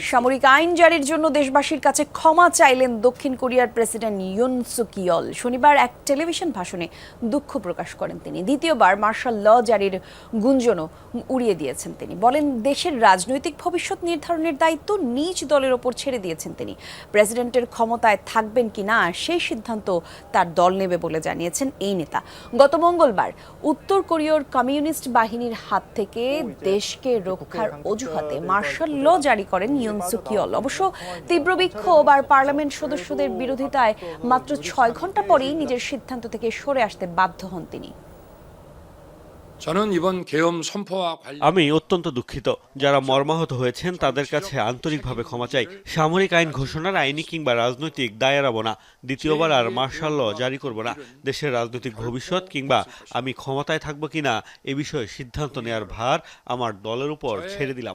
সামরিক আইন জারির জন্য দেশবাসীর কাছে ক্ষমা চাইলেন দক্ষিণ কোরিয়ার প্রেসিডেন্ট ইউন সুকিয়ল। শনিবার এক টেলিভিশন ভাষণে দুঃখ প্রকাশ করেন তিনি। দ্বিতীয়বার মার্শাল ল জারির গুঞ্জনও উড়িয়ে দিয়েছেন তিনি। বলেন দেশের রাজনৈতিক ভবিষ্যৎ নির্ধারণের দায়িত্ব নিজ দলের ওপর ছেড়ে দিয়েছেন তিনি। প্রেসিডেন্টের ক্ষমতায় থাকবেন কিনা সেই সিদ্ধান্ত তার দল নেবে বলে জানিয়েছেন এই নেতা। গত মঙ্গলবার উত্তর কোরীয় কমিউনিস্ট বাহিনীর হাত থেকে দেশকে রক্ষার অজুহাতে মার্শাল ল জারি করেন ইউন সুকিয়ল। অবশ্য তীব্র বিক্ষোভ আর পার্লামেন্ট সদস্যদের বিরোধিতায় মাত্র ছয় ঘণ্টা পরেই নিজের সিদ্ধান্ত থেকে সরে আসতে বাধ্য হন তিনি। আমি অত্যন্ত দুঃখিত। যারা মর্মাহত হয়েছেন তাদের কাছে আন্তরিকভাবে ক্ষমা চাই। সামরিক আইন ঘোষণার আইনি কিংবা রাজনৈতিক দায় এড়াবো না। দ্বিতীয়বার আর মার্শাল ল জারি করব না। দেশের রাজনৈতিক ভবিষ্যৎ কিংবা আমি ক্ষমতায় থাকব কিনা এ বিষয়ে সিদ্ধান্ত নেওয়ার ভার আমার দলের উপর ছেড়ে দিলাম।